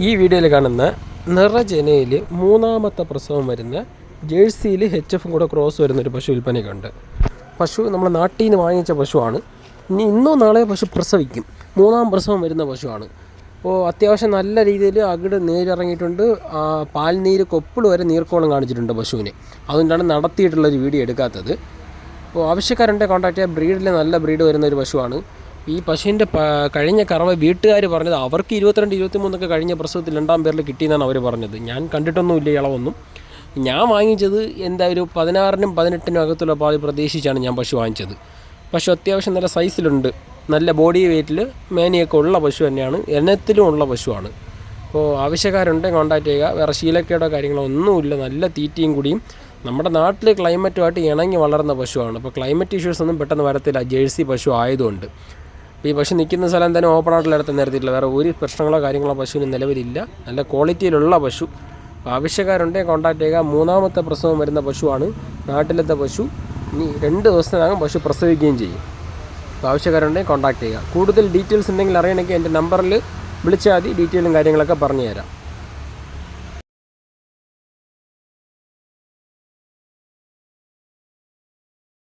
ഈ വീഡിയോയിൽ കാണുന്ന നിറജനയിൽ മൂന്നാമത്തെ പ്രസവം വരുന്ന ജേഴ്സിയിൽ എച്ച് എഫും കൂടെ ക്രോസ് വരുന്നൊരു പശു വിൽപ്പനയ്ക്കുണ്ട് പശു നമ്മൾ നാട്ടിൽ നിന്ന് വാങ്ങിച്ച പശുവാണ്. ഇനി ഇന്നോ നാളെ പശു പ്രസവിക്കും. മൂന്നാം പ്രസവം വരുന്ന പശുവാണ്. അപ്പോൾ അത്യാവശ്യം നല്ല രീതിയിൽ അകിട് നീരിറങ്ങിയിട്ടുണ്ട്. ആ, പാൽനീര് കൊപ്പിൾ വരെ നീർക്കോളം കാണിച്ചിട്ടുണ്ട് പശുവിനെ. അതുകൊണ്ടാണ് നടത്തിയിട്ടുള്ളൊരു വീഡിയോ എടുക്കാത്തത്. അപ്പോൾ ആവശ്യക്കാരുണ്ടെങ്കിൽ കോൺടാക്റ്റ് ചെയ്യാൻ ബ്രീഡിൽ നല്ല ബ്രീഡ് വരുന്ന ഒരു പശുവാണ്. ഈ പശുവിന്റെ കഴിഞ്ഞ കറവ വീട്ടുകാർ പറഞ്ഞത് അവർക്ക് ഇരുപത്തിരണ്ട് ഇരുപത്തിമൂന്നൊക്കെ കഴിഞ്ഞ പ്രസവത്തിൽ രണ്ടാം പേരിൽ കിട്ടിയെന്നാണ് അവർ പറഞ്ഞത്. ഞാൻ കണ്ടിട്ടൊന്നുമില്ല ഇളവൊന്നും. ഞാൻ വാങ്ങിച്ചത് എന്താ ഒരു പതിനാറിനും പതിനെട്ടിനും അകത്തുള്ള പാതി പ്രതീക്ഷിച്ചാണ് ഞാൻ പശു വാങ്ങിച്ചത്. പശു അത്യാവശ്യം നല്ല സൈസിലുണ്ട്. നല്ല ബോഡി വെയ്റ്റിൽ മേനിയൊക്കെ ഉള്ള പശു തന്നെയാണ്. എണ്ണത്തിലും ഉള്ള പശുവാണ്. അപ്പോൾ ആവശ്യക്കാരുണ്ടെങ്കിൽ കോൺടാക്ട് ചെയ്യുക. വേറെ ശീലക്കേടോ കാര്യങ്ങളോ ഒന്നുമില്ല. നല്ല തീറ്റയും കൂടിയും. നമ്മുടെ നാട്ടിൽ ക്ലൈമറ്റുമായിട്ട് ഇണങ്ങി വളർന്ന പശുവാണ്. അപ്പോൾ ക്ലൈമറ്റ് ഇഷ്യൂസ് ഒന്നും പെട്ടെന്ന് വരത്തില്ല. ജേഴ്സി പശു ആയതുകൊണ്ട്. ഈ പശു നിൽക്കുന്ന സ്ഥലം തന്നെ ഓപ്പൺ ഇടത്ത് നിർത്തിയിട്ടില്ല വേറെ ഒരു പ്രശ്നങ്ങളോ കാര്യങ്ങളോ പശുവിന് നിലവിലില്ല. നല്ല ക്വാളിറ്റിയിലുള്ള പശു. ആവശ്യക്കാരുണ്ടെങ്കിൽ കോൺടാക്ട് ചെയ്യുക. മൂന്നാമത്തെ പ്രസവം വരുന്ന പശുവാണ്. നാട്ടിലത്തെ പശു. ഇനി രണ്ട് ദിവസത്തിനകം പശു പ്രസവിക്കുകയും ചെയ്യും. ആവശ്യക്കാരുണ്ടെങ്കിൽ കോൺടാക്ട് ചെയ്യുക. കൂടുതൽ ഡീറ്റെയിൽസ് ഉണ്ടെങ്കിൽ അറിയണമെങ്കിൽ എന്റെ നമ്പറിൽ വിളിച്ചാൽ മതി. ഡീറ്റെയിലും കാര്യങ്ങളൊക്കെ പറഞ്ഞു തരാം